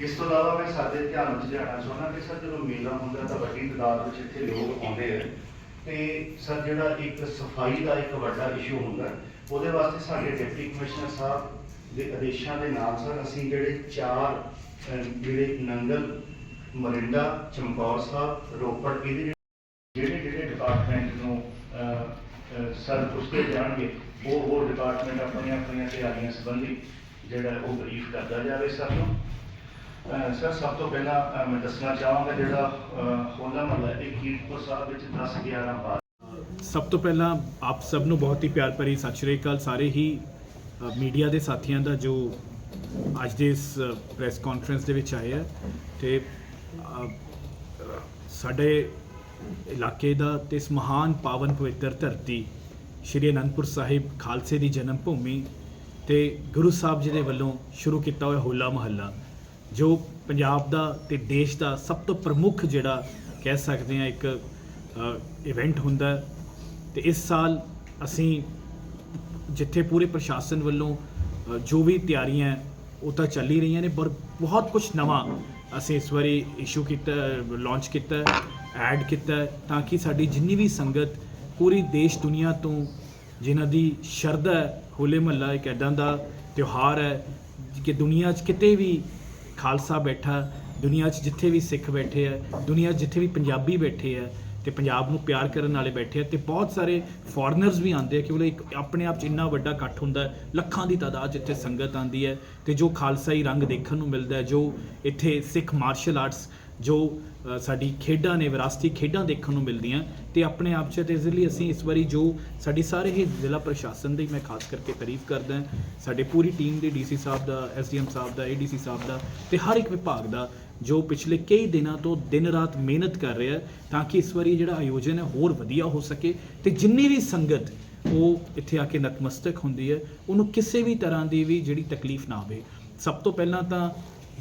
ਇਸ ਤੋਂ ਇਲਾਵਾ ਮੈਂ ਸਾਡੇ ਧਿਆਨ ਵਿੱਚ ਲਿਆਉਣਾ ਚਾਹੁੰਦਾ ਕਿ ਸਰ ਜਦੋਂ ਮੇਲਾ ਹੁੰਦਾ ਤਾਂ ਵੱਡੀ ਤਾਦਾਦ ਵਿੱਚ ਇੱਥੇ ਲੋਕ ਆਉਂਦੇ ਆ। ਤੇ ਸਰ ਜਿਹੜਾ ਇੱਕ ਸਫ਼ਾਈ ਦਾ ਇੱਕ ਵੱਡਾ ਇਸ਼ੂ ਹੁੰਦਾ ਉਹਦੇ ਵਾਸਤੇ ਸਾਡੇ ਡਿਪਟੀ ਕਮਿਸ਼ਨਰ ਸਾਹਿਬ ਦੇ ਆਦੇਸ਼ਾਂ ਦੇ ਨਾਲ ਸਰ ਅਸੀਂ ਜਿਹੜੇ ਚਾਰ ਅਹ, ਜਿਹੜੇ ਨੰਗਲ ਮਰਿੰਡਾ ਚਮਕੌਰ ਸਾਹਿਬ ਰੋਪੜ ਇਹਦੇ ਜਿਹੜੇ ਜਿਹੜੇ ਡਿਪਾਰਟਮੈਂਟ ਨੂੰ ਅਹ, ਅਹ, ਸਰ ਪੁੱਛਦੇ ਜਾਣਗੇ ਉਹ ਉਹ ਡਿਪਾਰਟਮੈਂਟ ਆਪਣੀਆਂ ਆਪਣੀਆਂ ਤਿਆਰੀਆਂ ਸੰਬੰਧੀ ਜਿਹੜਾ ਉਹ ਬਰੀਫ ਕਰਦਾ ਜਾਵੇ ਸਰ ਨੂੰ। ਸਰ, ਸਭ ਤੋਂ ਪਹਿਲਾਂ ਮੈਂ ਦੱਸਣਾ ਚਾਹਾਂਗਾ ਜਿਹੜਾ ਹੋਲਾ ਮਹੱਲਾ ਇਹ ਕੀਰਤਪੁਰ ਸਾਹਿਬ ਵਿੱਚ 10 11 ਬਾਰ। ਸਭ ਤੋਂ ਪਹਿਲਾਂ ਆਪ ਸਭ ਨੂੰ ਬਹੁਤ ਹੀ ਪਿਆਰ ਭਰੀ ਸਤਿ ਸ਼੍ਰੀ ਅਕਾਲ। ਸਾਰੇ ਹੀ ਮੀਡੀਆ ਦੇ ਸਾਥੀਆਂ ਦਾ ਜੋ ਅੱਜ ਦੇ ਇਸ ਪ੍ਰੈਸ ਕਾਨਫਰੰਸ ਦੇ ਵਿੱਚ ਆਏ ਆ, ਤੇ ਸਾਡੇ ਇਲਾਕੇ ਦਾ ਤੇ ਇਸ ਮਹਾਨ ਪਾਵਨ ਪਵਿੱਤਰ ਧਰਤੀ ਸ਼੍ਰੀ ਅਨੰਦਪੁਰ ਸਾਹਿਬ ਖਾਲਸੇ ਦੀ ਜਨਮ ਭੂਮੀ ਤੇ ਗੁਰੂ ਸਾਹਿਬ ਜੀ ਦੇ ਵੱਲੋਂ ਸ਼ੁਰੂ ਕੀਤਾ ਹੋਇਆ ਹੋਲਾ ਮਹੱਲਾ। ਜੋ ਪੰਜਾਬ ਦਾ ਤੇ ਦੇਸ਼ ਦਾ ਸਭ ਤੋਂ ਪ੍ਰਮੁੱਖ ਜਿਹੜਾ ਕਹਿ ਸਕਦੇ ਆ ਇੱਕ ਇਵੈਂਟ ਹੁੰਦਾ ਹੈ। ਤੇ ਇਸ ਸਾਲ ਅਸੀਂ ਜਿੱਥੇ ਪੂਰੇ ਪ੍ਰਸ਼ਾਸਨ ਵੱਲੋਂ ਜੋ ਵੀ ਤਿਆਰੀਆਂ ਉਹ ਤਾਂ ਚੱਲ ਹੀ ਰਹੀਆਂ ਨੇ, ਪਰ ਬਹੁਤ ਕੁਝ ਨਵਾਂ ਅਸੀਂ ਇਸ ਵਾਰੀ ਇਸ਼ੂ ਕੀਤਾ ਲਾਂਚ ਕੀਤਾ ਐਡ ਕੀਤਾ ਤਾਂ ਕਿ ਸਾਡੀ ਜਿੰਨੀ ਵੀ ਸੰਗਤ ਪੂਰੀ ਦੇਸ਼ ਦੁਨੀਆ ਤੋਂ ਜਿਨ੍ਹਾਂ ਦੀ ਸ਼ਰਧਾ ਹੈ, ਹੋਲੇ ਮਹੱਲਾ ਇੱਕ ਐਦਾਂ ਦਾ ਤਿਉਹਾਰ ਹੈ ਕਿ ਦੁਨੀਆ 'ਚ ਕਿਤੇ ਵੀ ਖਾਲਸਾ ਬੈਠਾ, ਦੁਨੀਆ 'ਚ ਜਿੱਥੇ ਵੀ ਸਿੱਖ ਬੈਠੇ ਆ, ਦੁਨੀਆ 'ਚ ਜਿੱਥੇ ਵੀ ਪੰਜਾਬੀ ਬੈਠੇ ਆ, ਤੇ ਪੰਜਾਬ ਨੂੰ ਪਿਆਰ ਕਰਨ ਵਾਲੇ ਬੈਠੇ ਆ, ਤੇ ਬਹੁਤ ਸਾਰੇ ਫੋਰਨਰਸ ਵੀ ਆਉਂਦੇ ਆ ਕਿ ਉਹ ਇੱਕ ਆਪਣੇ ਆਪ 'ਚ ਇੰਨਾ ਵੱਡਾ ਇਕੱਠ ਹੁੰਦਾ ਲੱਖਾਂ ਦੀ ਤਾਦਾਦ ਜਿੱਥੇ ਸੰਗਤ ਆਉਂਦੀ ਹੈ, ਤੇ ਜੋ ਖਾਲਸਾਈ ਰੰਗ ਦੇਖਣ ਨੂੰ ਮਿਲਦਾ ਹੈ, ਜੋ ਇੱਥੇ ਸਿੱਖ ਮਾਰਸ਼ਲ ਆਰਟਸ ਜੋ ਸਾਡੀ ਖੇਡਾਂ ਨੇ, ਵਿਰਾਸਤੀ ਖੇਡਾਂ ਦੇਖਣ ਨੂੰ ਮਿਲਦੀਆਂ ਤੇ ਆਪਣੇ ਆਪ 'ਚ ਤੇ ਇਸ ਲਈ ਅਸੀਂ ਇਸ ਵਾਰੀ ਜੋ ਸਾਡੀ ਸਾਰੇ ਹੀ ਜ਼ਿਲ੍ਹਾ ਪ੍ਰਸ਼ਾਸਨ ਦੀ ਮੈਂ ਖਾਸ ਕਰਕੇ ਤਾਰੀਫ ਕਰਦਾ, ਸਾਡੇ ਪੂਰੀ ਟੀਮ ਦੇ ਡੀਸੀ ਸਾਹਿਬ ਦਾ ਐਸਡੀਐਮ ਸਾਹਿਬ ਦਾ ਏਡੀਸੀ ਸਾਹਿਬ ਦਾ ਤੇ ਹਰ ਇੱਕ ਵਿਭਾਗ ਦਾ ਜੋ ਪਿਛਲੇ ਕਈ ਦਿਨਾਂ ਤੋਂ ਦਿਨ ਰਾਤ ਮਿਹਨਤ ਕਰ ਰਿਹਾ ਤਾਂ ਕਿ ਇਸ ਵਾਰੀ ਜਿਹੜਾ ਆਯੋਜਨ ਹੈ ਹੋਰ ਵਧੀਆ ਹੋ ਸਕੇ ਤੇ ਜਿੰਨੀ ਵੀ ਸੰਗਤ ਉਹ ਇੱਥੇ ਆ ਕੇ ਨਤਮਸਤਕ ਹੁੰਦੀ ਹੈ, ਉਹਨੂੰ ਕਿਸੇ ਵੀ ਤਰ੍ਹਾਂ ਦੀ ਵੀ ਜਿਹੜੀ ਤਕਲੀਫ ਨਾ ਆਵੇ। ਸਭ ਤੋਂ ਪਹਿਲਾਂ ਤਾਂ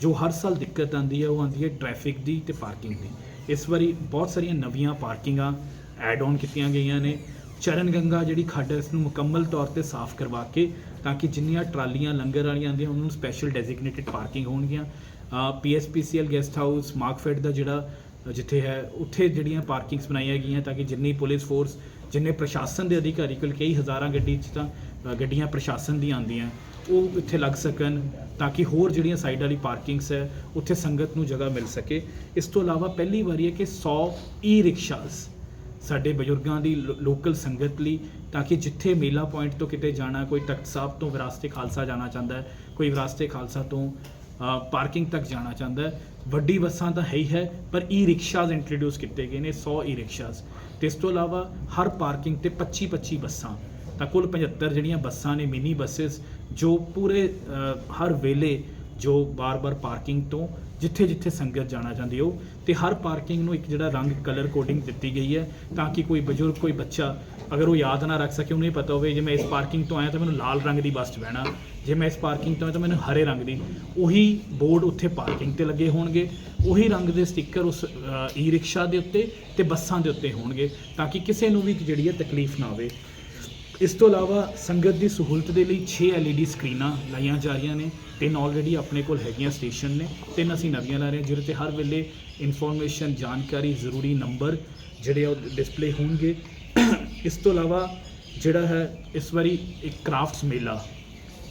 ਜੋ ਹਰ ਸਾਲ ਦਿੱਕਤ ਆਉਂਦੀ ਹੈ, ਉਹ ਆਉਂਦੀ ਹੈ ਟ੍ਰੈਫਿਕ ਦੀ ਤੇ ਪਾਰਕਿੰਗ ਦੀ। ਇਸ ਵਾਰੀ ਬਹੁਤ ਸਾਰੀਆਂ ਨਵੀਆਂ ਪਾਰਕਿੰਗਾਂ ਐਡ ਆਨ ਕੀਤੀਆਂ ਗਈਆਂ ਨੇ। ਚਰਨ ਗੰਗਾ ਜਿਹੜੀ ਖੱਡ ਹੈ, ਇਸ ਨੂੰ ਮੁਕੰਮਲ ਤੌਰ ਤੇ ਸਾਫ਼ ਕਰਵਾ ਕੇ ਤਾਂ ਕਿ ਜਿੰਨੀਆਂ ਟਰਾਲੀਆਂ, ਲੰਗਰ ਵਾਲੀਆਂ ਆਉਂਦੀਆਂ, ਉਹਨਾਂ ਨੂੰ ਸਪੈਸ਼ਲ ਡੈਜ਼ਿਗਨੇਟਿਡ ਪਾਰਕਿੰਗ ਹੋਣਗੀਆਂ। ਪੀਐਸਪੀਸੀਐਲ ਗੈਸਟ ਹਾਊਸ ਮਾਰਕਫੈਟ ਦਾ ਜਿਹੜਾ ਜਿੱਥੇ ਹੈ, ਉੱਥੇ ਜਿਹੜੀਆਂ ਪਾਰਕਿੰਗਸ ਬਣਾਈਆਂ ਗਈਆਂ ਤਾਂ ਕਿ ਜਿੰਨੀ ਪੁਲਿਸ ਫੋਰਸ ਜਿੰਨੇ ਪ੍ਰਸ਼ਾਸਨ ਦੇ ਅਧਿਕਾਰੀ ਕੋਲ ਕਈ ਹਜ਼ਾਰਾਂ ਗੱਡੀ 'ਚ ਤਾਂ ਗੱਡੀਆਂ ਪ੍ਰਸ਼ਾਸਨ ਦੀਆਂ ਆਉਂਦੀਆਂ। ਉਹ ਇੱਥੇ ਲੱਗ ਸਕਣ ਤਾਂ ਕਿ ਹੋਰ ਜਿਹੜੀਆਂ ਸਾਈਡ ਵਾਲੀ ਪਾਰਕਿੰਗਸ ਹੈ, ਉੱਥੇ ਸੰਗਤ ਨੂੰ ਜਗ੍ਹਾ ਮਿਲ ਸਕੇ। ਇਸ ਤੋਂ ਇਲਾਵਾ ਪਹਿਲੀ ਵਾਰੀ ਹੈ ਕਿ 100 ਈ ਰਿਕਸ਼ਾਸ ਸਾਡੇ ਬਜ਼ੁਰਗਾਂ ਦੀ ਲੋਕਲ ਸੰਗਤ ਲਈ, ਤਾਂ ਕਿ ਜਿੱਥੇ ਮੇਲਾ ਪੁਆਇੰਟ ਤੋਂ ਕਿਤੇ ਜਾਣਾ, ਕੋਈ ਤਖਤ ਸਾਹਿਬ ਤੋਂ ਵਿਰਾਸਤੇ ਖਾਲਸਾ ਜਾਣਾ ਚਾਹੁੰਦਾ ਹੈ, ਕੋਈ ਵਿਰਾਸਤੇ ਖਾਲਸਾ ਤੋਂ ਪਾਰਕਿੰਗ ਤੱਕ ਜਾਣਾ ਚਾਹੁੰਦਾ ਹੈ, ਵੱਡੀ ਬੱਸਾਂ ਤਾਂ ਹੈ ਹੀ ਹੈ, ਪਰ ਈ ਰਿਕਸ਼ਾਸ ਇੰਟਰੋਡਿਊਸ ਕੀਤੇ ਗਏ ਨੇ 100 ਈ ਰਿਕਸ਼ਾਸ ਤੇ ਇਸ ਤੋਂ ਇਲਾਵਾ ਹਰ ਪਾਰਕਿੰਗ ਤੇ 25 25 ਬੱਸਾਂ ਤਾਂ ਕੁੱਲ 75 ਜਿਹੜੀਆਂ ਬੱਸਾਂ ਨੇ, ਮਿਨੀ ਬੱਸਸ ਜੋ ਪੂਰੇ ਹਰ ਵੇਲੇ ਜੋ ਬਾਰ-ਬਾਰ ਪਾਰਕਿੰਗ ਤੋਂ ਜਿੱਥੇ ਜਿੱਥੇ ਸੰਗਤ ਜਾਣਾ ਚਾਹੁੰਦੀ ਹੋ ਤੇ ਹਰ ਪਾਰਕਿੰਗ ਨੂੰ ਇੱਕ ਜਿਹੜਾ ਰੰਗ ਕਲਰ ਕੋਡਿੰਗ ਦਿੱਤੀ ਗਈ ਹੈ ਤਾਂ ਕਿ ਕੋਈ ਬਜ਼ੁਰਗ, ਕੋਈ ਬੱਚਾ ਅਗਰ ਉਹ ਯਾਦ ਨਾ ਰੱਖ ਸਕੇ, ਉਹਨੂੰ ਇਹ ਪਤਾ ਹੋਵੇ, ਜੇ ਮੈਂ ਇਸ ਪਾਰਕਿੰਗ ਤੋਂ ਆਇਆ ਤਾਂ ਮੈਨੂੰ ਲਾਲ ਰੰਗ ਦੀ ਬੱਸ 'ਚ ਬਹਿਣਾ, ਜੇ ਮੈਂ ਇਸ ਪਾਰਕਿੰਗ ਤੋਂ ਆਇਆ ਤਾਂ ਮੈਨੂੰ ਹਰੇ ਰੰਗ ਦੀ। ਉਹੀ ਬੋਰਡ ਉੱਥੇ ਪਾਰਕਿੰਗ ਤੇ ਲੱਗੇ ਹੋਣਗੇ, ਉਹੀ ਰੰਗ ਦੇ ਸਟicker ਉਸ ਈ ਰਿਕਸ਼ਾ ਦੇ ਉੱਤੇ ਤੇ ਬੱਸਾਂ ਦੇ ਉੱਤੇ ਹੋਣਗੇ ਤਾਂ ਕਿ ਕਿਸੇ ਨੂੰ ਵੀ ਜਿਹੜੀ ਹੈ ਤਕਲੀਫ ਨਾ ਹੋਵੇ। ਇਸ ਤੋਂ ਇਲਾਵਾ ਸੰਗਤ ਦੀ ਸਹੂਲਤ ਦੇ ਲਈ 6 LED ਸਕਰੀਨਾਂ ਲਾਈਆਂ ਜਾ ਰਹੀਆਂ ਨੇ, ਤਿੰਨ ਆਲਰੇਡੀ ਆਪਣੇ ਕੋਲ ਹੈਗੀਆਂ ਸਟੇਸ਼ਨ ਨੇ, ਤਿੰਨ ਅਸੀਂ ਨਵੀਆਂ ਲਾ ਰਹੇ ਹਾਂ, ਜਿਹਦੇ ਤੇ ਹਰ ਵੇਲੇ ਇਨਫੋਰਮੇਸ਼ਨ ਜਾਣਕਾਰੀ, ਜ਼ਰੂਰੀ ਨੰਬਰ ਜਿਹੜੇ ਆ ਉਹ ਡਿਸਪਲੇ ਹੋਣਗੇ। ਇਸ ਤੋਂ ਇਲਾਵਾ ਜਿਹੜਾ ਹੈ, ਇਸ ਵਾਰੀ ਇੱਕ ਕਰਾਫਟਸ ਮੇਲਾ,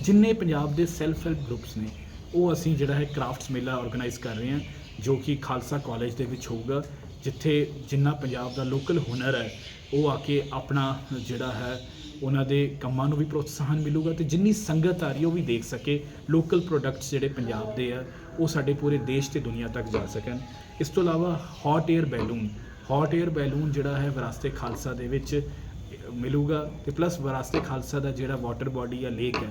ਜਿੰਨੇ ਪੰਜਾਬ ਦੇ ਸੈਲਫ ਹੈਲਪ ਗਰੁੱਪਸ ਨੇ, ਉਹ ਅਸੀਂ ਜਿਹੜਾ ਹੈ ਕਰਾਫਟਸ ਮੇਲਾ ਆਰਗੇਨਾਈਜ਼ ਕਰ ਰਹੇ ਹਾਂ, ਜੋ ਕਿ ਖਾਲਸਾ ਕਾਲਜ ਦੇ ਵਿੱਚ ਹੋਊਗਾ, ਜਿੱਥੇ ਜਿੰਨਾ ਪੰਜਾਬ ਦਾ ਲੋਕਲ ਹੁਨਰ ਹੈ, ਉਹ ਆ ਕੇ ਆਪਣਾ ਜਿਹੜਾ ਹੈ ਉਹਨਾਂ ਦੇ ਕੰਮਾਂ ਨੂੰ ਵੀ ਪ੍ਰੋਤਸਾਹਨ ਮਿਲੂਗਾ ਤੇ ਜਿੰਨੀ ਸੰਗਤ ਆ ਰਹੀ ਹੈ ਉਹ ਵੀ ਦੇਖ ਸਕੇ। ਲੋਕਲ ਪ੍ਰੋਡਕਟਸ ਜਿਹੜੇ ਪੰਜਾਬ ਦੇ ਆ, ਉਹ ਸਾਡੇ ਪੂਰੇ ਦੇਸ਼ ਤੇ ਦੁਨੀਆ ਤੱਕ ਜਾ ਸਕਣ। ਇਸ ਤੋਂ ਇਲਾਵਾ hot air balloon hot air balloon ਜਿਹੜਾ ਹੈ ਵਿਰਾਸਤੇ ਖਾਲਸਾ ਦੇ ਵਿੱਚ ਮਿਲੂਗਾ ਤੇ ਪਲੱਸ ਵਿਰਾਸਤੇ ਖਾਲਸਾ ਦਾ ਜਿਹੜਾ ਵਾਟਰ ਬਾਡੀ ਜਾਂ ਲੇਕ ਹੈ,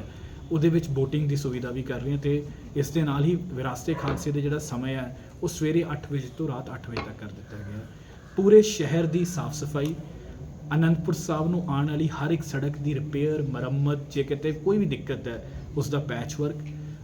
ਉਹਦੇ ਵਿੱਚ ਬੋਟਿੰਗ ਦੀ ਸੁਵਿਧਾ ਵੀ ਕਰ ਰਹੇ ਹਾਂ ਤੇ ਇਸ ਦੇ ਨਾਲ ਹੀ ਵਿਰਾਸਤੇ ਖਾਲਸੇ ਦੇ ਜਿਹੜਾ ਸਮਾਂ ਹੈ ਉਹ ਸਵੇਰੇ 8 ਵਜੇ ਤੋਂ ਰਾਤ 8 ਵਜੇ ਤੱਕ ਕਰ ਦਿੱਤਾ ਗਿਆ। ਪੂਰੇ ਸ਼ਹਿਰ ਦੀ ਸਾਫ਼ ਸਫ਼ਾਈ ਅਨੰਦਪੁਰ ਸਾਹਿਬ ਨੂੰ ਆਉਣ ਵਾਲੀ ਹਰ ਇੱਕ ਸੜਕ ਦੀ ਰਿਪੇਅਰ ਮੁਰੰਮਤ, ਜੇ ਕਿਤੇ ਕੋਈ ਵੀ ਦਿੱਕਤ ਹੈ, ਉਸ ਦਾ ਪੈਚ ਵਰਕ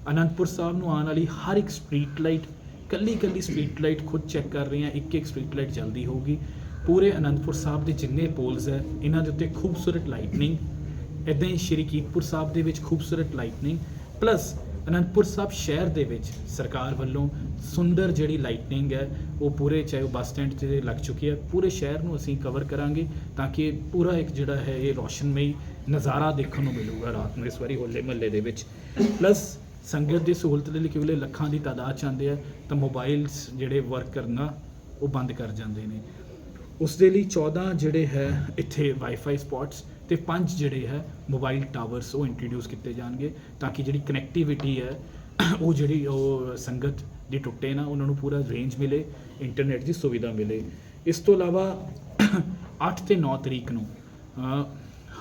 ਅਨੰਦਪੁਰ ਸਾਹਿਬ ਨੂੰ ਆਉਣ ਵਾਲੀ ਹਰ ਇੱਕ ਸਟਰੀਟ ਲਾਈਟ ਕੱਲੀ ਕੱਲੀ ਸਟਰੀਟ ਲਾਈਟ ਖੁਦ ਚੈੱਕ ਕਰ ਰਹੇ ਹਾਂ ਇੱਕ ਇੱਕ ਸਟਰੀਟ ਲਾਈਟ ਜਲਦੀ ਹੋਊਗੀ। ਪੂਰੇ ਅਨੰਦਪੁਰ ਸਾਹਿਬ ਦੇ ਜਿੰਨੇ ਪੋਲਸ ਹੈ, ਇਹਨਾਂ ਦੇ ਉੱਤੇ ਖੂਬਸੂਰਤ ਲਾਈਟਨਿੰਗ ਇਦਾਂ ਹੀ ਸ਼੍ਰੀ ਕੀਰਤਪੁਰ ਸਾਹਿਬ ਦੇ ਵਿੱਚ ਖੂਬਸੂਰਤ ਲਾਈਟਨਿੰਗ ਪਲੱਸ ਅਨੰਦਪੁਰ ਸਾਹਿਬ ਸ਼ਹਿਰ ਦੇ ਵਿੱਚ ਸਰਕਾਰ ਵੱਲੋਂ ਸੁੰਦਰ ਜਿਹੜੀ ਲਾਈਟਨਿੰਗ ਹੈ, ਉਹ ਪੂਰੇ ਚਾਹੇ ਉਹ ਬੱਸ ਸਟੈਂਡ ਤੇ ਲੱਗ ਚੁੱਕੀ ਹੈ, ਪੂਰੇ ਸ਼ਹਿਰ ਨੂੰ ਅਸੀਂ ਕਵਰ ਕਰਾਂਗੇ ਤਾਂ ਕਿ ਪੂਰਾ ਇੱਕ ਜਿਹੜਾ ਹੈ ਇਹ ਰੌਸ਼ਨਮਈ ਨਜ਼ਾਰਾ ਦੇਖਣ ਨੂੰ ਮਿਲੂਗਾ ਰਾਤ ਨੂੰ ਇਸ ਵਾਰੀ ਹੋਲੇ ਮਹੱਲੇ ਦੇ ਵਿੱਚ। ਪਲੱਸ ਸੰਗਤ ਦੀ ਸਹੂਲਤ ਦੇ ਲਈ ਕਿਉਂਕਿ ਲੱਖਾਂ ਦੀ ਤਾਦਾਦ ਚ ਆਉਂਦੇ ਆ, ਤਾਂ ਮੋਬਾਈਲਸ ਜਿਹੜੇ ਵਰਕ ਕਰਨਾ ਉਹ ਬੰਦ ਕਰ ਜਾਂਦੇ ਨੇ। ਉਸ ਦੇ ਲਈ 14 ਜਿਹੜੇ ਹੈ ਇੱਥੇ ਵਾਈਫਾਈ ਸਪੌਟਸ ਤੇ ਪੰਜ ਜਿਹੜੇ ਹੈ ਮੋਬਾਈਲ ਟਾਵਰਸ ਉਹ ਇੰਟਰੋਡਿਊਸ ਕੀਤੇ ਜਾਣਗੇ ਤਾਂ ਕਿ ਜਿਹੜੀ ਕਨੈਕਟੀਵਿਟੀ ਹੈ, ਉਹ ਜਿਹੜੀ ਉਹ ਸੰਗਤ ਦੀ ਟੁੱਟੇ ਨਾ, ਉਹਨਾਂ ਨੂੰ ਪੂਰਾ ਰੇਂਜ ਮਿਲੇ ਇੰਟਰਨੈਟ ਦੀ ਸੁਵਿਧਾ ਮਿਲੇ। ਇਸ ਤੋਂ ਇਲਾਵਾ 8 ਤੇ 9 ਤਰੀਕ ਨੂੰ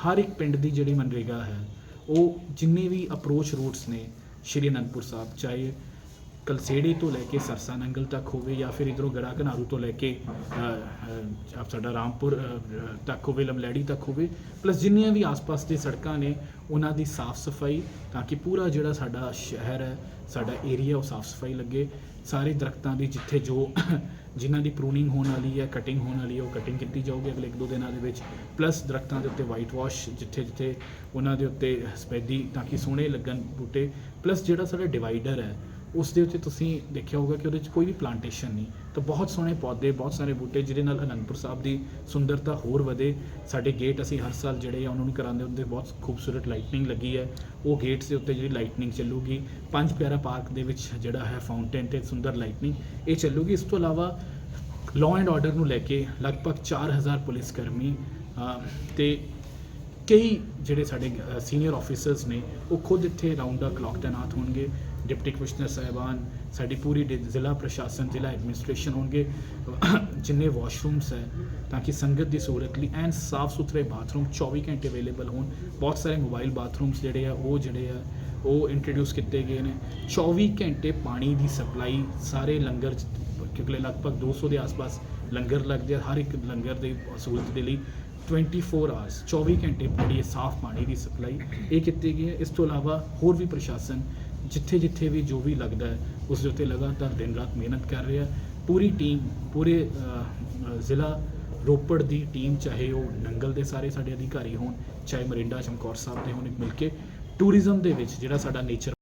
ਹਰ ਇੱਕ ਪਿੰਡ ਦੀ ਜਿਹੜੀ ਮਨਰੇਗਾ ਹੈ, ਉਹ ਜਿੰਨੇ ਵੀ ਅਪਰੋਚ ਰੂਟਸ ਨੇ, ਸ਼੍ਰੀ ਅਨੰਦਪੁਰ ਸਾਹਿਬ, ਚਾਹੇ ਕਲਸੇੜੀ ਤੋਂ ਲੈ ਕੇ ਸਰਸਾ ਨੰਗਲ ਤੱਕ ਹੋਵੇ ਜਾਂ ਫਿਰ ਇਧਰੋਂ ਗੜਾ ਘਨਾਰੂ ਤੋਂ ਲੈ ਕੇ ਆਪ ਸਾਡਾ ਰਾਮਪੁਰ ਤੱਕ ਹੋਵੇ, ਲਮਲੈੜੀ ਤੱਕ ਹੋਵੇ ਪਲੱਸ ਜਿੰਨੀਆਂ ਵੀ ਆਸ-ਪਾਸ ਦੀ ਸੜਕਾਂ ਨੇ, ਉਹਨਾਂ ਦੀ ਸਾਫ਼ ਸਫ਼ਾਈ ਤਾਂ ਕਿ ਪੂਰਾ ਜਿਹੜਾ ਸਾਡਾ ਸ਼ਹਿਰ ਹੈ, ਸਾਡਾ ਏਰੀਆ ਉਹ ਸਾਫ਼ ਸਫ਼ਾਈ ਲੱਗੇ। ਸਾਰੇ ਦਰਖਤਾਂ ਦੀ ਜਿੱਥੇ ਜੋ ਜਿਨ੍ਹਾਂ ਦੀ ਪ੍ਰੂਨਿੰਗ ਹੋਣ ਵਾਲੀ ਹੈ ਕਟਿੰਗ ਹੋਣ ਵਾਲੀ ਹੈ, ਉਹ ਕਟਿੰਗ ਕੀਤੀ ਜਾਊਗੀ ਅਗਲੇ ਇੱਕ ਦੋ ਦਿਨਾਂ ਦੇ ਵਿੱਚ। ਪਲੱਸ ਦਰਖਤਾਂ ਦੇ ਉੱਤੇ ਵਾਈਟ ਵਾਸ਼ ਜਿੱਥੇ ਜਿੱਥੇ ਉਹਨਾਂ ਦੇ ਉੱਤੇ ਸਫੈਦੀ ਤਾਂ ਕਿ ਸੋਹਣੇ ਲੱਗਣ ਬੂਟੇ। ਪਲੱਸ ਜਿਹੜਾ ਸਾਡਾ ਡਿਵਾਈਡਰ ਹੈ ਉਸ ਦੇ ਉੱਤੇ ਤੁਸੀਂ ਦੇਖਿਆ ਹੋਊਗਾ ਕਿ ਉਹਦੇ 'ਚ ਕੋਈ ਵੀ ਪਲਾਂਟੇਸ਼ਨ ਨਹੀਂ। ਤਾਂ ਬਹੁਤ ਸੋਹਣੇ ਪੌਦੇ ਬਹੁਤ ਸਾਰੇ ਬੂਟੇ ਜਿਹਦੇ ਨਾਲ ਅਨੰਦਪੁਰ ਸਾਹਿਬ ਦੀ ਸੁੰਦਰਤਾ ਹੋਰ ਵਧੇ। ਸਾਡੇ ਗੇਟ ਅਸੀਂ ਹਰ ਸਾਲ ਜਿਹੜੇ ਆ ਉਹਨਾਂ ਨੂੰ ਕਰਾਉਂਦੇ ਹੁੰਦੇ ਬਹੁਤ ਖੂਬਸੂਰਤ ਲਾਈਟਨਿੰਗ ਲੱਗੀ ਹੈ। ਉਹ ਗੇਟਸ ਦੇ ਉੱਤੇ ਜਿਹੜੀ ਲਾਈਟਨਿੰਗ ਚੱਲੂਗੀ ਪੰਜ ਪਿਆਰਾ ਪਾਰਕ ਦੇ ਵਿੱਚ ਜਿਹੜਾ ਹੈ ਫਾਊਂਟੇਨ ਤੇ ਸੁੰਦਰ ਲਾਈਟਨਿੰਗ ਇਹ ਚੱਲੂਗੀ। ਇਸ ਤੋਂ ਇਲਾਵਾ ਲਾਅ ਐਂਡ ਆਰਡਰ ਨੂੰ ਲੈ ਕੇ ਲਗਭਗ 4000 ਪੁਲਿਸ ਕਰਮੀ ਅ, ਤੇ ਕਈ ਜਿਹੜੇ ਸਾਡੇ ਸੀਨੀਅਰ ਆਫੀਸਰਸ ਨੇ ਉਹ ਖੁਦ ਇੱਥੇ ਰਾਉਂਡ ਦਾ ਕਲੌਕ ਤੈਨਾਤ ਹੋਣਗੇ। ਡਿਪਟੀ ਕਮਿਸ਼ਨਰ ਸਾਹਿਬਾਨ, ਸਾਡੀ ਪੂਰੀ ਡਿ, ਜ਼ਿਲ੍ਹਾ ਪ੍ਰਸ਼ਾਸਨ, ਜ਼ਿਲ੍ਹਾ ਐਡਮਿਨਿਸਟ੍ਰੇਸ਼ਨ ਹੋਣਗੇ ਜਿੰਨੇ ਵਾਸ਼ਰੂਮਸ ਹੈ, ਤਾਂ ਕਿ ਸੰਗਤ ਦੀ ਸਹੂਲਤ ਲਈ ਐਨ ਸਾਫ਼ ਸੁਥਰੇ ਬਾਥਰੂਮ 24 ਘੰਟੇ ਅਵੇਲੇਬਲ ਹੋਣ। ਬਹੁਤ ਸਾਰੇ ਮੋਬਾਈਲ ਬਾਥਰੂਮਸ ਜਿਹੜੇ ਆ, ਉਹ ਜਿਹੜੇ ਆ, ਉਹ ਇੰਟਰੋਡਿਊਸ ਕੀਤੇ ਗਏ ਨੇ। 24 ਘੰਟੇ ਪਾਣੀ ਦੀ ਸਪਲਾਈ ਸਾਰੇ ਲੰਗਰ 'ਚ, ਕਿਉਂਕਿ ਲਗਭਗ 200 ਦੇ ਆਸ-ਪਾਸ ਲੰਗਰ ਲੱਗਦੇ ਆ, ਹਰ ਇੱਕ ਲੰਗਰ ਦੇ ਸਹੂਲਤ ਦੇ ਲਈ 24 ਆਵਰਸ 24 ਘੰਟੇ ਜਿਹੜੀ ਬੜੀ ਸਾਫ਼ ਪਾਣੀ ਦੀ ਸਪਲਾਈ ਇਹ ਕੀਤੀ ਗਈ ਹੈ ਇਸ ਤੋਂ ਇਲਾਵਾ ਹੋਰ ਵੀ ਪ੍ਰਸ਼ਾਸਨ ਜਿੱਥੇ ਜਿੱਥੇ ਵੀ ਜੋ ਵੀ ਲੱਗਦਾ ਹੈ, ਉਸ ਦੇ ਉੱਤੇ ਲਗਾਤਾਰ ਦਿਨ ਰਾਤ ਮਿਹਨਤ ਕਰ ਰਿਹਾ ਪੂਰੀ ਟੀਮ ਪੂਰੇ ਜ਼ਿਲ੍ਹਾ ਰੋਪੜ ਦੀ ਟੀਮ ਚਾਹੇ ਉਹ ਨੰਗਲ ਦੇ ਸਾਰੇ ਸਾਡੇ ਅਧਿਕਾਰੀ ਹੋਣ, ਚਾਹੇ ਮਰਿੰਡਾ ਚਮਕੌਰ ਸਾਹਿਬ ਦੇ ਹੋਣ, ਮਿਲ ਕੇ ਟੂਰਿਜ਼ਮ ਦੇ ਵਿੱਚ ਜਿਹੜਾ ਸਾਡਾ ਨੇਚਰ